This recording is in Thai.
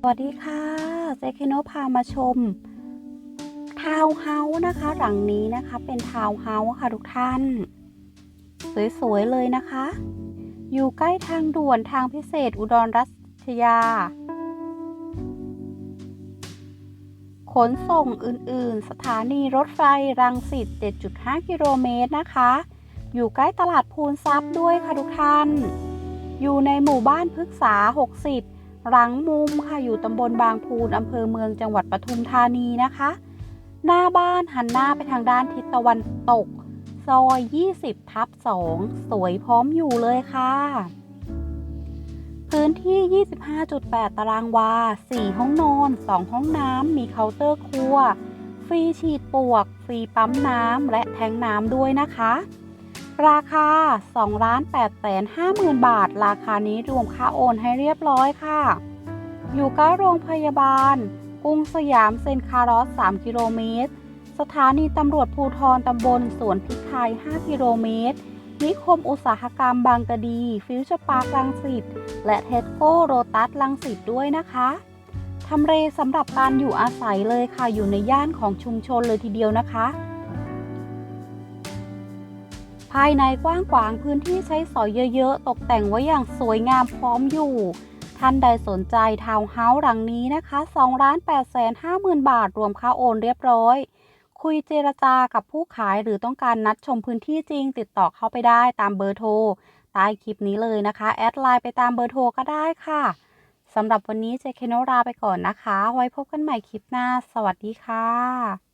สวัสดีค่ะเจคโนพามาชม ทาวน์เฮาส์นะคะ หลังนี้นะคะเป็นทาวน์เฮาส์ค่ะทุกท่าน สวยๆเลยนะคะ อยู่ใกล้ทางด่วนทางพิเศษอุดรรัชยา ขนส่งอื่นๆ สถานีรถไฟรังสิต 7.5 กิโลเมตรนะคะ อยู่ใกล้ตลาดพูนทรัพย์ด้วยค่ะทุกท่าน อยู่ในหมู่บ้านพฤกษา 60 หลังมุมค่ะอยู่ตำบลบางพูนอำเภอเมืองจังหวัดปทุมธานีนะคะ หน้าบ้านหันหน้าไปทางด้านทิศตะวันตก ซอย 20 ทับ 2 สวยพร้อมอยู่เลยค่ะ พื้นที่ 25.8 ตารางวา 4 ห้องนอน 2 ห้องน้ำ มีเคาน์เตอร์ครัว ฟรีฉีดปวก ฟรีปั๊มน้ำ และแทงน้ำด้วยนะคะ ราคา2 8 5 0 0 0 0 บาท ราคานี้รวมค่าโอนให้เรียบร้อยค่ะ อยู่ใกล้โรงพยาบาล กรุงสยามเซนคารอส3กิโลเมตร สถานีตำรวจภูทรตำบลสวนพริกไทย 5 กิโลเมตร นิคมอุตสาหกรรมบางกะดี ฟิวเจอร์พาร์คลังสิต และเทสโก้โรตัสลังสิตด้วยนะคะทำเลสำหรับการอยู่อาศัยเลยค่ะ อยู่ในย่านของชุมชนเลยทีเดียวนะคะายในกว้างขวางพื้นที่ใช้สอยเยอะๆ ตกแต่งไว้อย่างสวยงามพร้อมอยู่ ท่านใดสนใจทาวน์เฮาส์หลังนี้นะคะ2ล้าน8แสน5หมื่นบาท รวมค่าโอนเรียบร้อย คุยเจรจากับผู้ขายหรือต้องการนัดชมพื้นที่จริง ติดต่อเข้าไปได้ตามเบอร์โทรใต้คลิปนี้เลยนะคะ แอดไลน์ไปตามเบอร์โทรก็ได้ค่ะสำหรับวันนี้เจเคโนลาไปก่อนนะคะ ไว้พบกันใหม่คลิปหน้า สวัสดีค่ะ